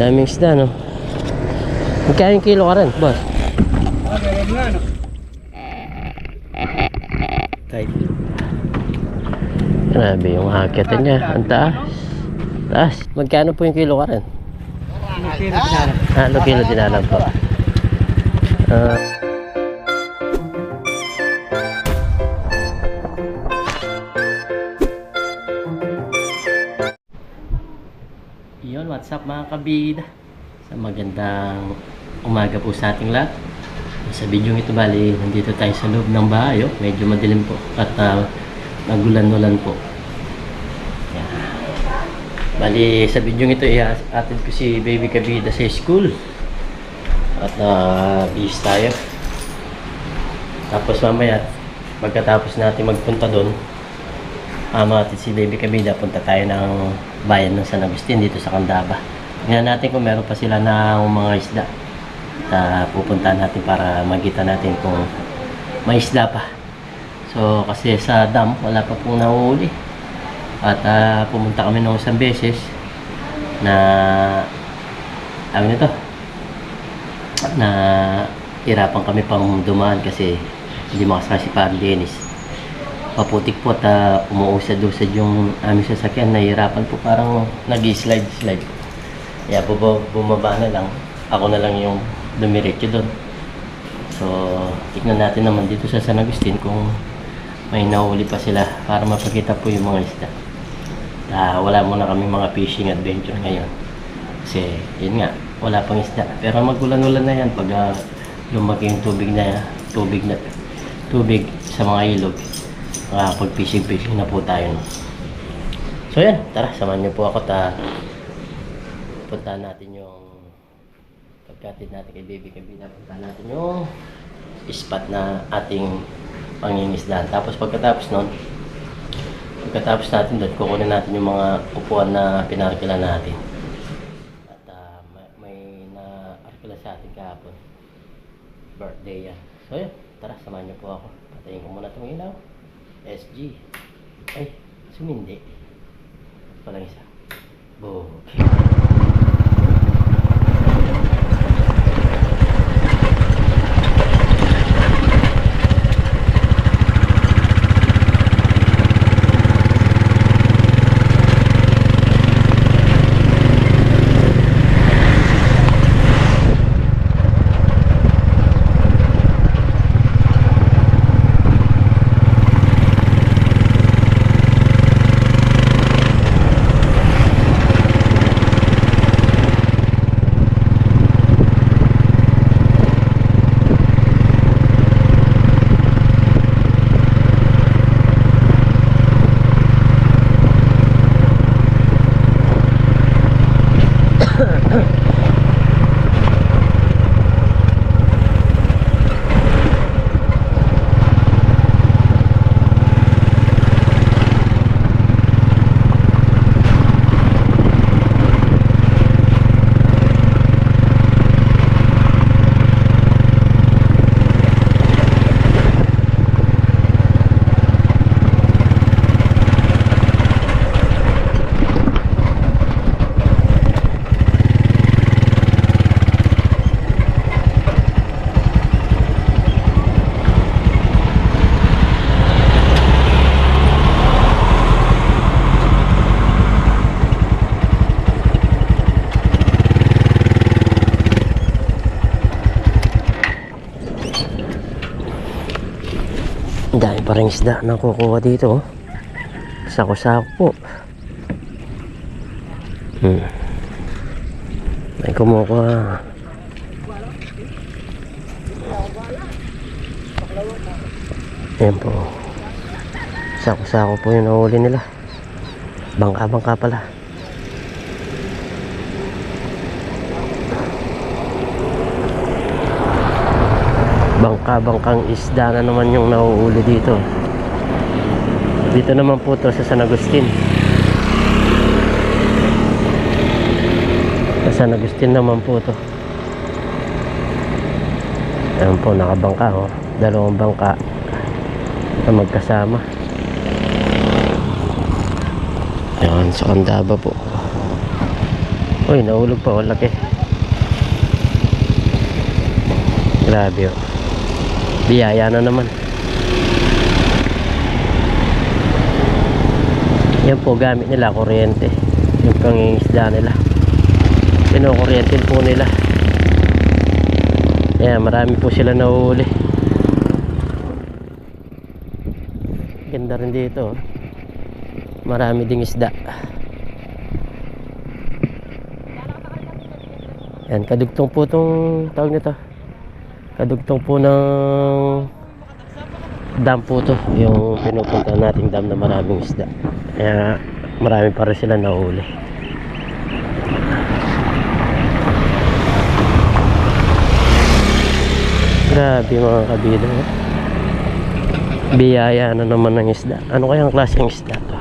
Daming isda, no? Magkano kilo ka rin, boss? Ah, meron nga, no? Kahit. Grabe yung hakitan niya. Ang taas. Taas. Magkano po yung kilo ka rin? Ano kilo dinalang po? Ah. Yun, up mga kabida? Sa magandang umaga po sa ating lahat. Sa video ito bali, nandito tayo sa loob ng bahay. Oh. Medyo madilim po at uh, nagulan-ulan po. Yan. Bali, sa video ito, i-attend ko si Baby Kabida sa school. At uh, bis tayo. Tapos mamaya, pagkatapos natin magpunta doon, ama natin si Baby Kabida, punta tayo ng bayan ng San Agustin dito sa Candaba. Tingnan natin kung meron pa sila ng mga isda. Uh, pupuntahan natin para magkita natin kung may isda pa. So, kasi sa dam, wala pa pong nahuhuli. At ah, pumunta kami ng isang beses na ano nito na hirapan kami pang dumaan kasi hindi makasama si Parang Dennis. Paputik po at uh, umuusad-usad yung aming sasakyan. Nahihirapan po parang nag-slide-slide. Kaya po bu- bumaba na lang. Ako na lang yung dumiretso doon. So, tignan natin naman dito sa San Agustin kung may nahuli pa sila para mapakita po yung mga isda. Ah, wala muna kami mga fishing adventure ngayon. Kasi, yun nga, wala pang isda. Pero magulan-ulan na yan pag ah, lumaki yung tubig na tubig na tubig sa mga ilog. Makakapag-fishing-fishing na po tayo. No? So yan, tara, samahan niyo po ako ta puntahan natin yung pagkatid natin kay Baby Kabila, puntahan natin yung spot na ating pangingisdahan. Tapos pagkatapos nun, pagkatapos natin doon, kukunin natin yung mga upuan na pinarkila natin. At ah, may, may na-arkila sa atin kahapon. Birthday yan. So yun, tara, samahan niyo po ako. Patayin ko muna itong ilaw. SG. Ay, sumindi. Palang isa. Okay. Isda na kukuha dito. oh. Sako-sako po. Hmm. May kumukuha. Ayan po. Sako-sako po yung nahuli nila. Bangka-bangka pala. bangka-bangkang isda na naman yung nauuli dito. Dito naman po to sa San Agustin. Sa San Agustin naman po to. Ayan po, nakabangka oh. Dalawang bangka na magkasama. Ayan, sa Candaba po. Uy, nahulog pa. Ang laki. Grabe oh. Biyaya na naman. Yan po gamit nila kuryente. Yung pangingisda nila. Pinukuryente po nila. Kaya marami po sila nahuhuli. Ganda rin dito. oh. Marami ding isda. Yan, kadugtong po itong tawag nito. Kadugtong po ng dam po to. Yung pinupunta nating dam na maraming isda. Kaya marami pa rin sila nahuli. Grabe mga kabida. Biyaya na naman ng isda. Ano kayang klaseng isda to?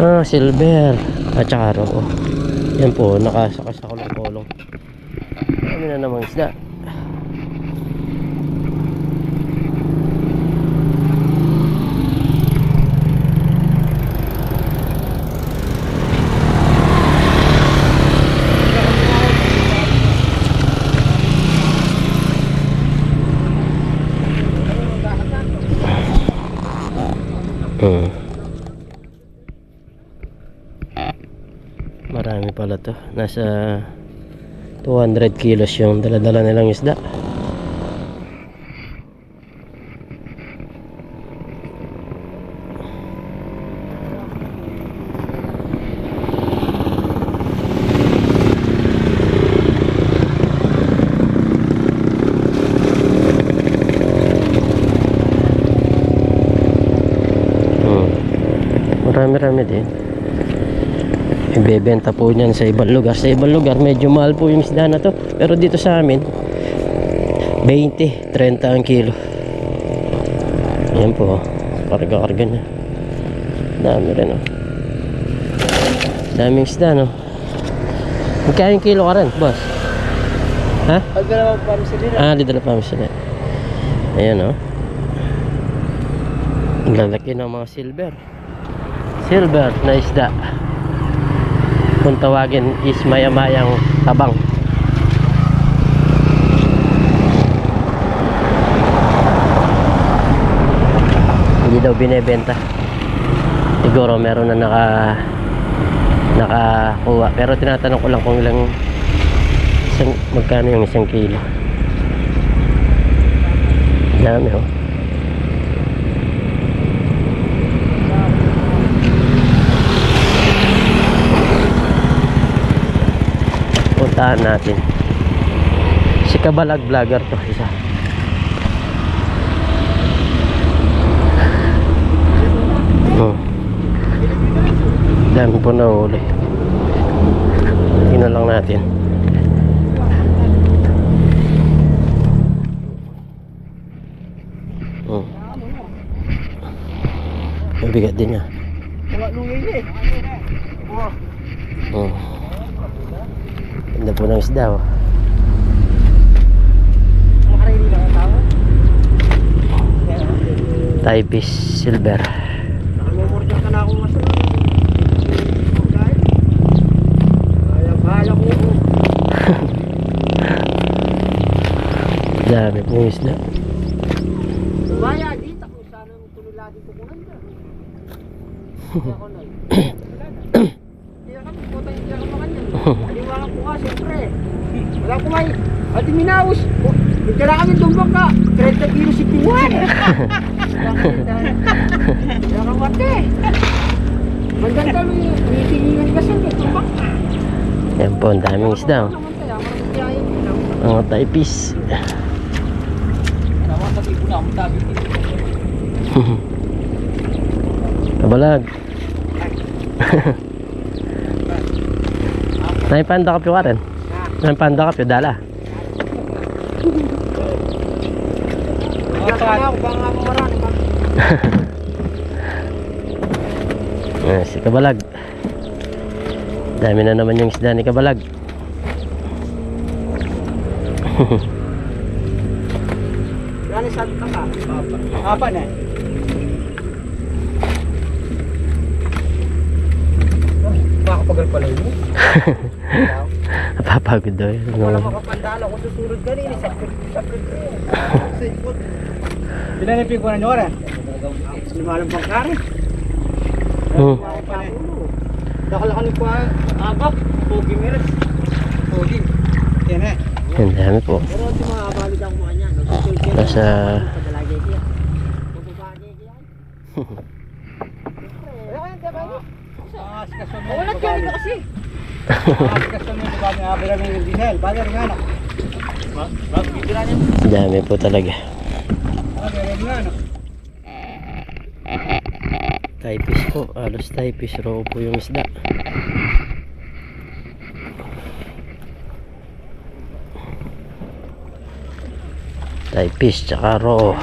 Ah, silver. At saka roho. Yan po, nakasaka sa kulong-kulong. Dami na namang isda. Marami pala to. Nasa 200 kilos yung daladala nilang isda. Hmm. Marami-rami din. Ibebenta po niyan sa ibang lugar. Sa ibang lugar, medyo mahal po yung isda na to. Pero dito sa amin, 20, 30 ang kilo. Ayan po, oh. karga-karga na. Dami rin, oh. Daming isda, no? Magkano yung kilo ka rin, boss? Ha? Pag dalawang pa sila. Ah, lidala pa sila. Ayan, oh. Lalaki ng mga silver. Silver na isda. Kung tawagin is maya-mayang tabang. Hindi daw binebenta. Siguro meron na naka nakakuha. Pero tinatanong ko lang kung ilang isang, magkano yung isang kilo. Dami oh. Puntahan natin. Si Kabalag vlogger to isa. Oh. Dami po na uli. Tingnan lang natin. Oh. Mabigat din niya. Wala lungay niya eh. Oh. Ganda po ng isda oh. Lang. Typis silver. Nakamumurjan ka na masunod. Dahil. Kaya ko. Dami pong isda. Baya, dito kung sana mo tululadi ko kunan dyan. Hindi ako na. Hindi ako, puta hindi ako makanya. Aliwangan ko nga, siyempre. Wala ko may, ati minaus. Hindi na kami tumbang ka. 30 kilo si Piwan. Kaya ka mati. Maganda kami, tinitingingan ka siya, tumbang ka. Yan po, ang daming isda oh. Samantaya, maraming tiyahin mo lang. Mga typis. Naman sa tipo na, ang dami dito. Kabalag. Naipanda ka piwa rin. Naipanda ka piwa dala. Baka na ako, baka ako marami ba? Eh, si Kabalag. Dami na naman yung isda ni Kabalag. Gano'n sabi ka ka? Apa na? Baka Pagal pala yun. Napapagod daw yun. Wala makapandala ko susunod kanina. Sakit, sakit ko yun. Sipot. Pinanipin ko na nyo rin. Lumalang pangkari. Hmm. Nakalakan ko ang abak. Pogi meron. Pogi. Yan eh. Ang dami po. Pero ako mga ka na. Nasa Padalagay ko yan. Mababagay ko yan. Wala ka rin kasi. ang dami po talaga. Typis po. Alos typis. Raw po yung isda. Typis tsaka raw.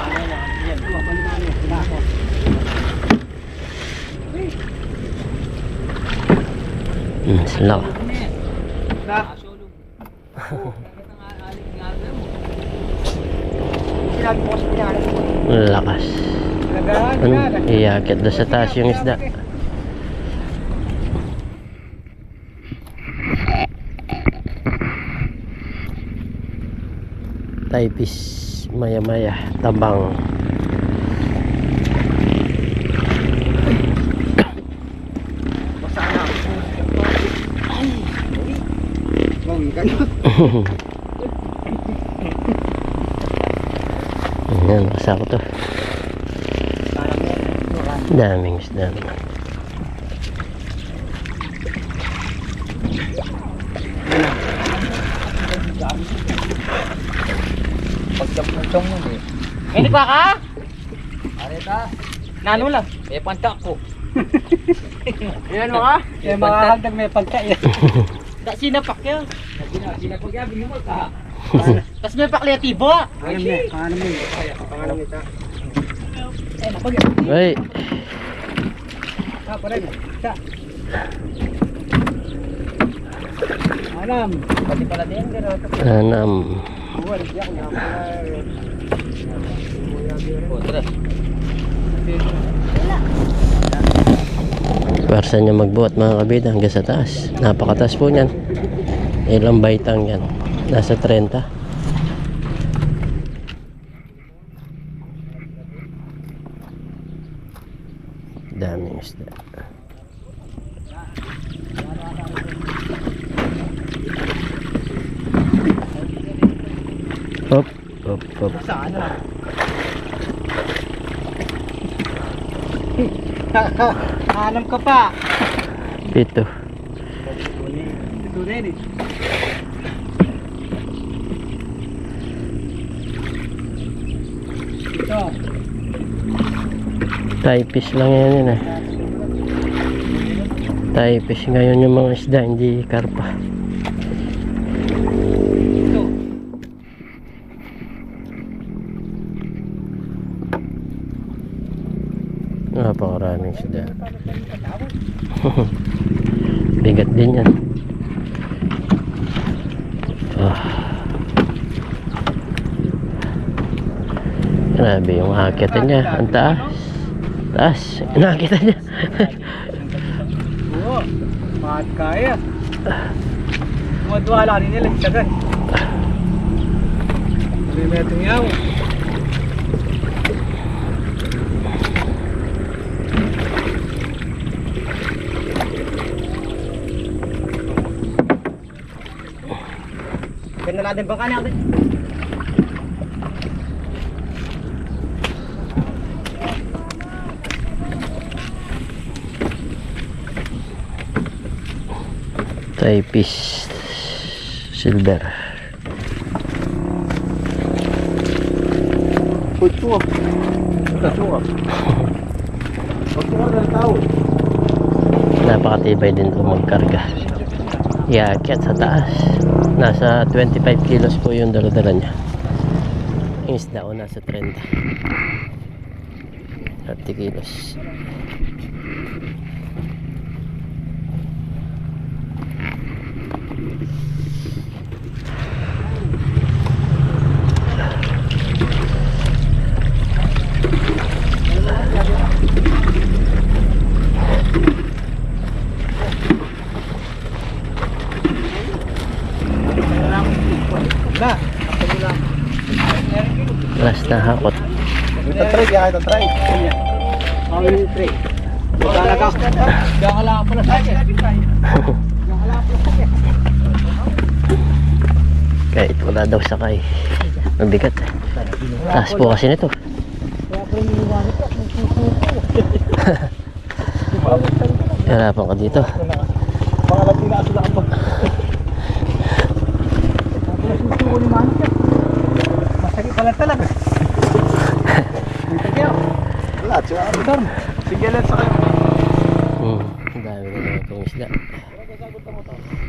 Hmm, sila. Sinabi ko kasi pinari ko. Lakas. Iakit doon sa taas yung isda. Typis maya maya tabang Ayan, kasako to. Daming isda naman. Pagkapuntong mo eh. Hindi pa ka? Areta. Nano lang. Eh, panta ko. Yan mo ka? Eh, mga hagdag may pagka. Da sinapak yan. Sinapak yan, binumol ka. Tapos may pakliyatibo. Ano mo? Ano mo? Pangalan kita. Eh, napag Ay, Ah, pare. Sa. Alam. Pati pala din, gano'n. anam. Buwan, siya kung napala. Parsa niya magbuhat mga kabida hanggang sa taas. Napakataas po niyan. Ilang baitang yan. Nasa 30. Daming isda. Hop, hop, hop. Saan na? Hanam ka pa. Ito. Ito din eh. Ito. Typis lang yan yun eh. Typis ngayon yung mga isda, hindi karpa. Napakaraming isda. Bigat din yan. Ah. Grabe yung akitan niya. Ang taas. Taas. Nakakita niya. Oo. Mahal kaya. Madwala rin nila isagan. May metong yaw. Ganda natin baka natin. Typis. Silver. Pagtunga. Pagtunga. Pagtunga ng tao. Napakatibay din po magkarga. Iakyat sa taas. Nasa 25 kilos po yung dala-dala niya. Yung isda o nasa 30. 30 kilos. Na. Last na hakot. Ito try, kaya ito try. Yung tray. Talaga. Diyan ka lang pala sa akin. Diyan ka pala sa akin. Kahit wala daw sakay. Mabigat. Taas po kasi nito. Hirapan ka dito. Mga Latina sila ang pag... Tapos susuko ni Manny siya. Masakit pala talaga. Dito kayo. Wala, darm. Sige, let's sa kayo. Hmm. Dami na naman itong isda.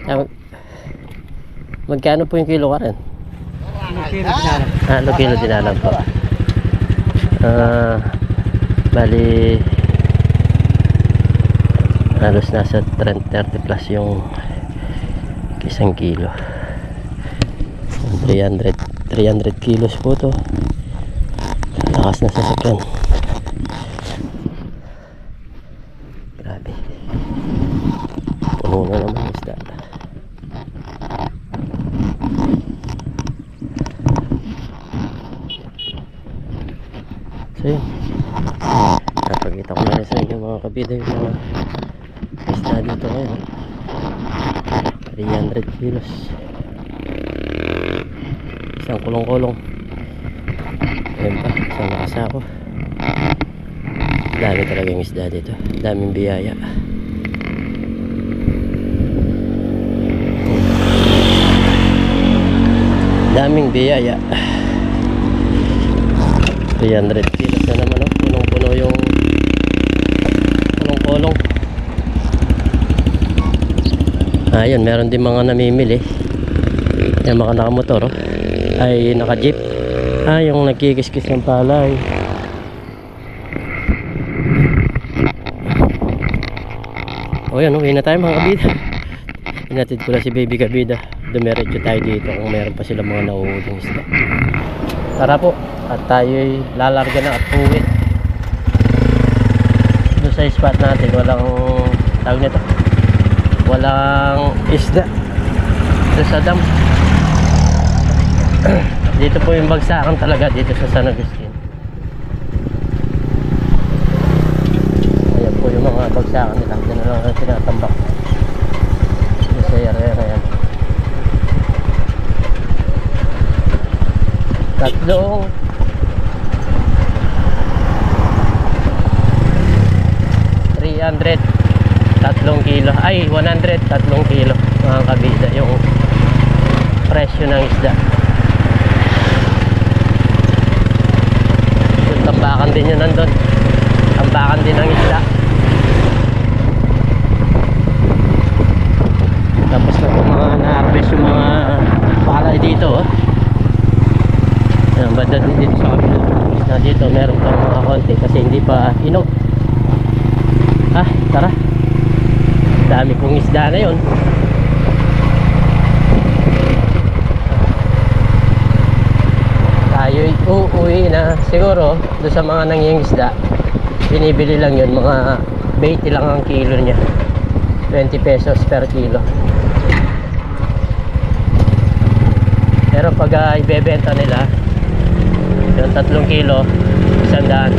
Ah, mag- magkano po yung kilo ka rin? Ah, ano kilo dinalang po? Ah, bali halos nasa 30 30 plus yung isang kilo 300 300 kilos po to lakas na sasakyan grabe puno na naman yung isda so yun napakita ko na rin sa inyo mga kabida yung mga isda dito ngayon 300 kilos isang kulong-kulong. Ayun pa isang nakasako dami talaga yung isda dito. Daming biyaya. Daming biyaya. 300 kilos na naman oh. punong-puno yung kulong-kulong ayun meron din mga namimili. Yung mga nakamotor oh. ay naka-jeep. Ah yung nagkikiskis ng palay. O yan uwi na tayo mga kabida. Inatid ko na si baby kabida. Dumiretso tayo dito kung meron pa sila mga nauuling isda. Tara po at tayo'y lalarga na at uwi. Doon sa spot natin walang tawag nito walang isda. Doon sa dam dito po yung bagsakan talaga dito sa San Agustin. Ayan po yung mga bagsakan nila. Dyan lang ang tinatambak. Dito sa area na yan tatlong three hundred tatlong kilo. Ay 100 tatlong kilo mga kabida yung presyo ng isda. Yung tambakan din yun nandun. Tambakan din ng isda. Tapos na po mga na-harvest yung mga palay dito oh. Yan, banda din dito sa kabila. Na dito meron pang mga konti kasi hindi pa hinog ah tara dami kong isda na yun tayo uuwi na siguro doon sa mga nangingisda binibili lang yun mga 20 lang ang kilo niya. 20 pesos per kilo. Pero pag uh, ibebenta nila yung tatlong kilo isang daan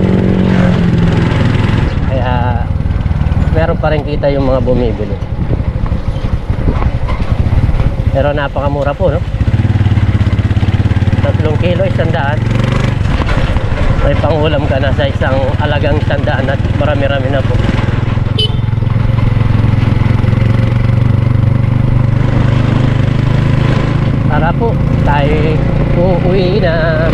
kaya meron pa rin kita yung mga bumibili. Pero napakamura po no? Tatlong kilo isang daan. May pangulam ka na sa isang alagang isang daan at marami-rami na po. Tara po tayo uuwi na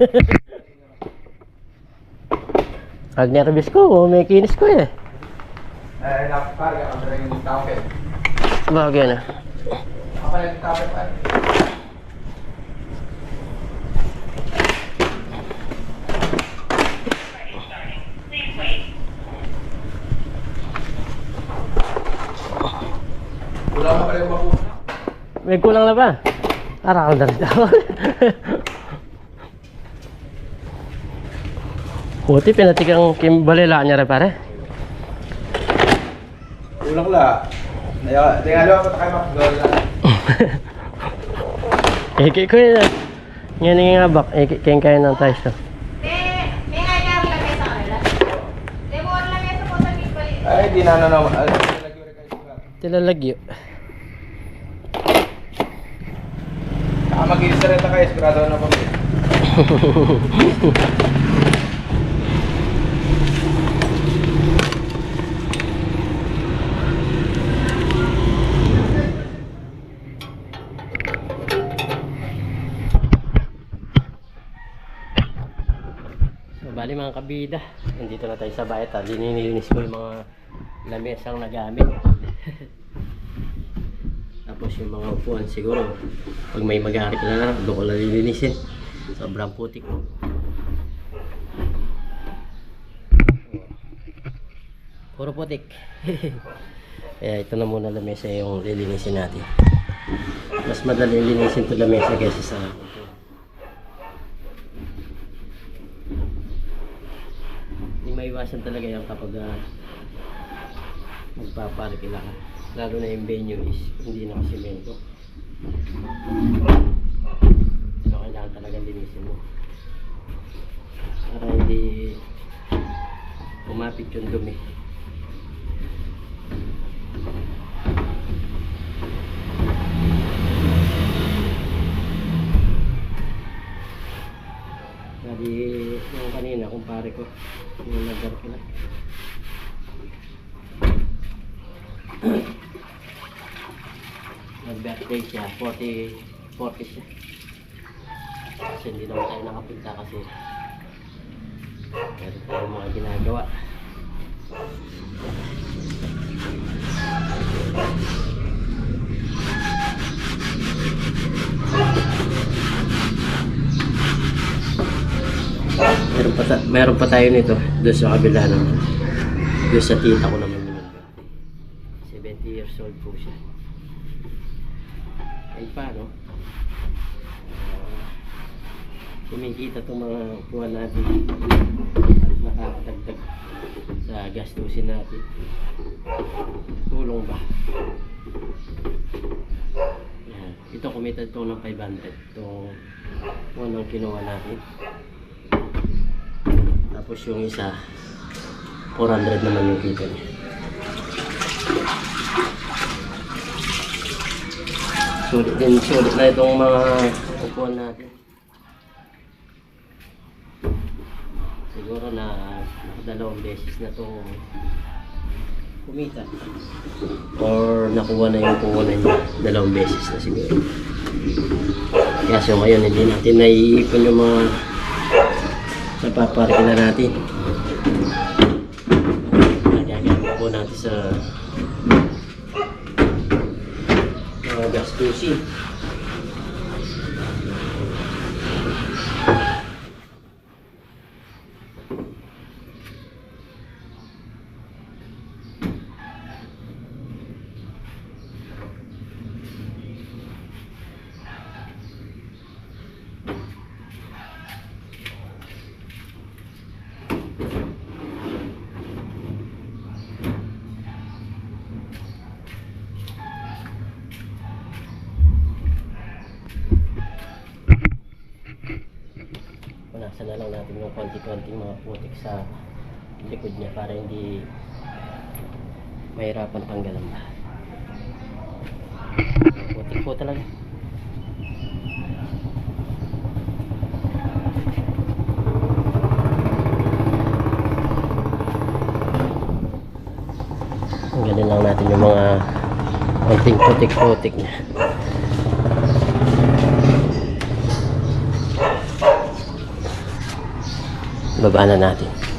Pag nervous ko, may kinis ko eh. Eh, nakapag, ako rin yung tapit. Bagay na. Rin yung tapit pa. Wala mo pala yung bakuna. May kulang na ba? Dalit ako. Buti pinatikang kimbalilaan niya rin pare. Kulang la. Naya, tingalo ako tayo makagol na. Eki ko yun. Ngayon nga bak, eki kaya kaya ng tayo siya. Eh, nga nga lang. Ay, di na na naman. Sugat. Tilalagyo. Saka mag-iisa rin na kayo, sigurado na po. Mga kabida, nandito na tayo sa bayat. ha. Linilinis ko yung mga lamesang nagamit. Tapos yung mga upuan siguro, pag may mag-aari ka na doon ko lang lilinisin. Sobrang putik. Puro putik. Kaya ito na muna lamesa yung lilinisin natin. Mas madali linisin ito lamesa kaysa sa upuan. Hindi maiwasan talaga yan kapag uh, magpaparkila ka. Lalo na yung venue is hindi na kasimento. So kailangan talaga linisin mo. Para hindi umapit yung dumi. Kumpare ko, yung nag-garkila. Nag-birthday siya, 40, 40 siya. Kasi hindi naman tayo nakapunta kasi meron tayong mga ginagawa. Ta- meron pa tayo nito doon sa kabila naman. Doon sa tita ko naman yun. 70 years old po siya. Ay pa, no? Uh, kumikita itong mga kuha natin. At nakakadagdag sa gastusin natin. Tulong ba? Yan. Ito kumita ito ng 500. Itong unang kinuha natin. Tapos yung isa, 400 naman yung kita niya. Sulit din, sulit na itong mga upuan natin. Siguro na dalawang beses na to kumita. Or nakuha na yung puhunan niya dalawang beses na siguro. Kaya so ngayon hindi natin naiipon yung mga napaparke na natin. Nagagamit po natin sa mga gastusin. Punasan na lang natin yung konti-konting mga putik sa likod niya para hindi mahirapan tanggalan ba. Putik po talaga. Tanggalin lang natin yung mga konting putik-putik niya. Baba na natin.